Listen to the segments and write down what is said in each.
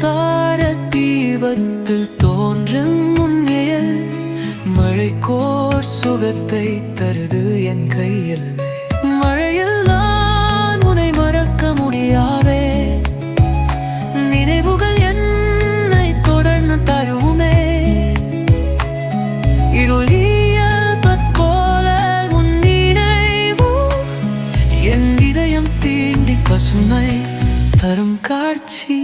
மின்சார தீபத்தில் தோன்றும் முன்னைய மழைக்கோர் சுகத்தை தருது என் கையில். மழையில் நான் உன்னை மறக்க முடியாதே. நினைவுகள் என்னை தொடர்ந்து தருவுமே. பசுமை தரும் காட்சி.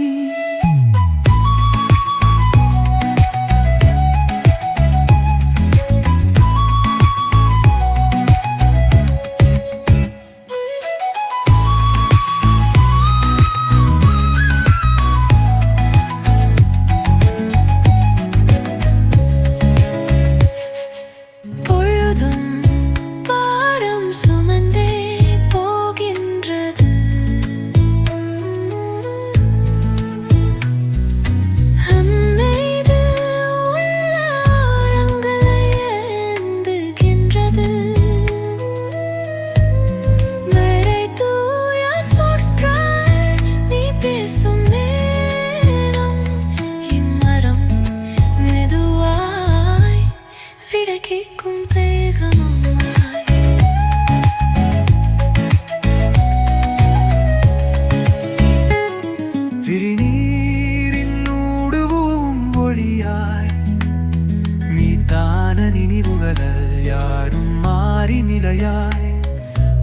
மாறி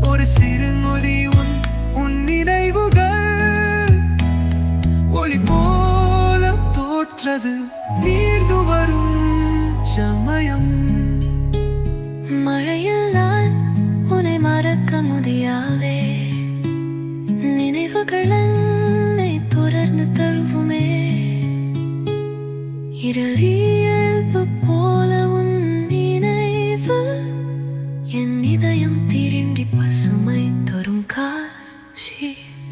ஒரு சிறு நொதி உன் உன் நினைவுகள் ஒளி போல தோற்றது நீர்ந்து வரும் சமயம். மழையில் நான் உன்னை மறக்க முடியாவே நினைவுகள் என்னை தொடர்ந்து தழுவுமே. இருள் என்